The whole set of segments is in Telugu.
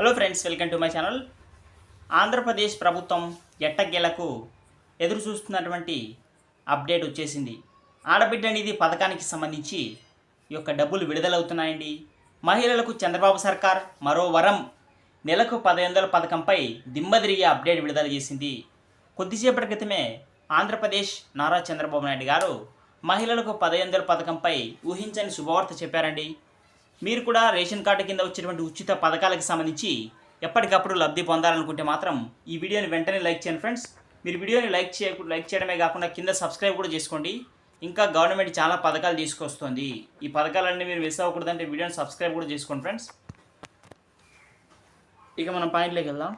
Hello friends welcome to my channel Andhra Pradesh ప్రభుత్వం ఎట్టగేలకు ఎదురు చూస్తున్నటువంటి అప్డేట్ వచ్చేసింది. ఆడబిడ్డ నిధి పథకానికి సంబంధించి ఈ యొక్క డబ్బులు విడుదలవుతున్నాయండి. మహిళలకు చంద్రబాబు సర్కార్ మరో వరం నెలకు పదహైదు వందల పథకంపై దిమ్మదిరిగే అప్డేట్ విడుదల చేసింది. కొద్దిసేపటి క్రితమే ఆంధ్రప్రదేశ్ నారా చంద్రబాబు నాయుడు గారు మహిళలకు పదహైదు వందల పథకంపై ఊహించని శుభవార్త చెప్పారండి. మీరు కూడా రేషన్ కార్డు కింద వచ్చేటువంటి ఉచిత పథకాలకు సంబంధించి ఎప్పటికప్పుడు లబ్ధి పొందాలనుకుంటే మాత్రం ఈ వీడియోని వెంటనే లైక్ చేయండి ఫ్రెండ్స్. మీరు వీడియోని లైక్ చేయ లైక్ చేయడమే కాకుండా కింద సబ్స్క్రైబ్ కూడా చేసుకోండి. ఇంకా గవర్నమెంట్ చాలా పథకాలు తీసుకొస్తుంది. ఈ పథకాలన్నీ మీరు మిస్ అవ్వకూడదంటే వీడియోని సబ్స్క్రైబ్ కూడా చేసుకోండి ఫ్రెండ్స్. ఇక మనం పాయింట్లోకి వెళ్దాం.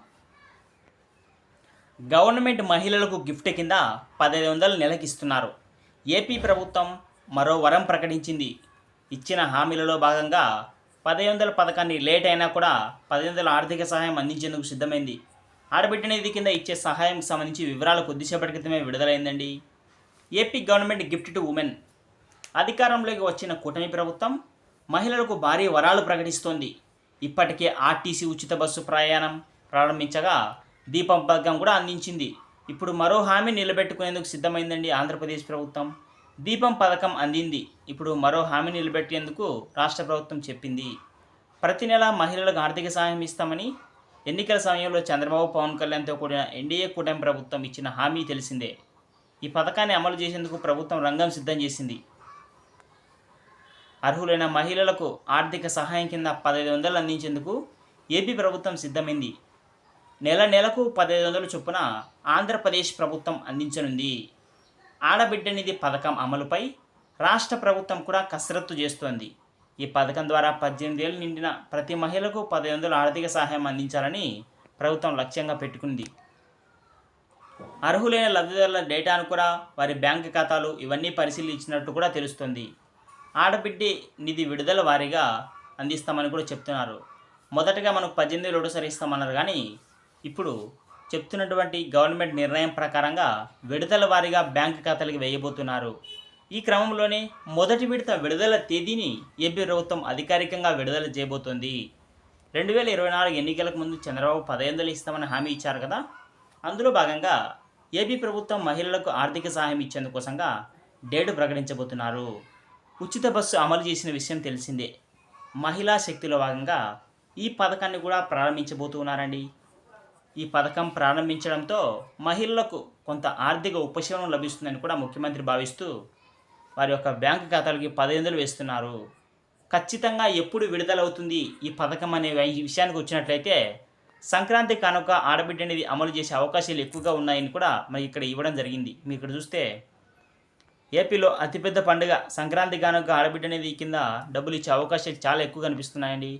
గవర్నమెంట్ మహిళలకు గిఫ్ట్ కింద పదహైదు వందలు నెలకిస్తున్నారు. ఏపీ ప్రభుత్వం మరో వరం ప్రకటించింది. ఇచ్చిన హామీలలో భాగంగా పదిహేను వందల పథకాన్ని లేట్ అయినా కూడా పదిహేను వందల ఆర్థిక సహాయం అందించేందుకు సిద్ధమైంది. ఆడబిడ్డ నిధి కింద ఇచ్చే సహాయంకి సంబంధించి వివరాలు కొద్దిసేపటి క్రితమే విడుదలైందండి. AP government gift to women. అధికారంలోకి వచ్చిన కూటమి ప్రభుత్వం మహిళలకు భారీ వరాలు ప్రకటిస్తోంది. ఇప్పటికే ఆర్టీసీ ఉచిత బస్సు ప్రయాణం ప్రారంభించగా దీపం పథకం కూడా అందించింది. ఇప్పుడు మరో హామీ నిలబెట్టుకునేందుకు సిద్ధమైందండి ఆంధ్రప్రదేశ్ ప్రభుత్వం. దీపం పథకం అందింది. ఇప్పుడు మరో హామీ నిలబెట్టేందుకు రాష్ట్ర ప్రభుత్వం చెప్పింది. ప్రతి నెల మహిళలకు ఆర్థిక సహాయం ఇస్తామని ఎన్నికల సమయంలో చంద్రబాబు పవన్ కళ్యాణ్తో కూడిన ఎన్డీఏ కూటమి ప్రభుత్వం ఇచ్చిన హామీ తెలిసిందే. ఈ పథకాన్ని అమలు చేసేందుకు ప్రభుత్వం రంగం సిద్ధం చేసింది. అర్హులైన మహిళలకు ఆర్థిక సహాయం కింద పదహైదు వందలు అందించేందుకు ఏపీ ప్రభుత్వం సిద్ధమైంది. నెల నెలకు పదహైదు వందల చొప్పున ఆంధ్రప్రదేశ్ ప్రభుత్వం అందించనుంది. ఆడబిడ్డ నిధి పథకం అమలుపై రాష్ట్ర ప్రభుత్వం కూడా కసరత్తు చేస్తోంది. ఈ పథకం ద్వారా పద్దెనిమిది ఏళ్ళు నిండిన ప్రతి మహిళకు పది వందల ఆర్థిక సహాయం అందించాలని ప్రభుత్వం లక్ష్యంగా పెట్టుకుంది. అర్హులైన లబ్ధిదారుల డేటాను కూడా వారి బ్యాంక్ ఖాతాలు ఇవన్నీ పరిశీలించినట్టు కూడా తెలుస్తుంది. ఆడబిడ్డి నిధి విడుదల వారీగా అందిస్తామని కూడా చెప్తున్నారు. మొదటగా మనకు పద్దెనిమిది లోటు సరిస్తామన్నారు కానీ ఇప్పుడు చెప్తున్నటువంటి గవర్నమెంట్ నిర్ణయం ప్రకారంగా విడుదల వారీగా బ్యాంకు ఖాతాలకు వేయబోతున్నారు. ఈ క్రమంలోనే మొదటి విడత విడుదల తేదీని ఏపీ ప్రభుత్వం అధికారికంగా విడుదల చేయబోతోంది. రెండు వేల ఇరవై నాలుగు ఎన్నికలకు ముందు చంద్రబాబు పదహైదు వందలు ఇస్తామని హామీ ఇచ్చారు కదా? అందులో భాగంగా ఏపీ ప్రభుత్వం మహిళలకు ఆర్థిక సహాయం ఇచ్చేందుకోసంగా డేటు ప్రకటించబోతున్నారు. ఉచిత బస్సు అమలు చేసిన విషయం తెలిసిందే. మహిళా శక్తిలో భాగంగా ఈ పథకాన్ని కూడా ప్రారంభించబోతున్నారండి. ఈ పథకం ప్రారంభించడంతో మహిళలకు కొంత ఆర్థిక ఉపశమనం లభిస్తుందని కూడా ముఖ్యమంత్రి భావిస్తూ వారి యొక్క బ్యాంకు ఖాతాలకి పదిహేను వేస్తున్నారు. ఖచ్చితంగా ఎప్పుడు విడుదలవుతుంది ఈ పథకం అనే ఈ విషయానికి వచ్చినట్లయితే సంక్రాంతి కానుక ఆడబిడ్డ అనేది అమలు చేసే అవకాశాలు ఎక్కువగా ఉన్నాయని కూడా మరి ఇక్కడ ఇవ్వడం జరిగింది. మీరు ఇక్కడ చూస్తే ఏపీలో అతిపెద్ద పండుగ సంక్రాంతి కానుక ఆడబిడ్డ అనేది కింద డబ్బులు ఇచ్చే అవకాశాలు చాలా ఎక్కువ కనిపిస్తున్నాయండి.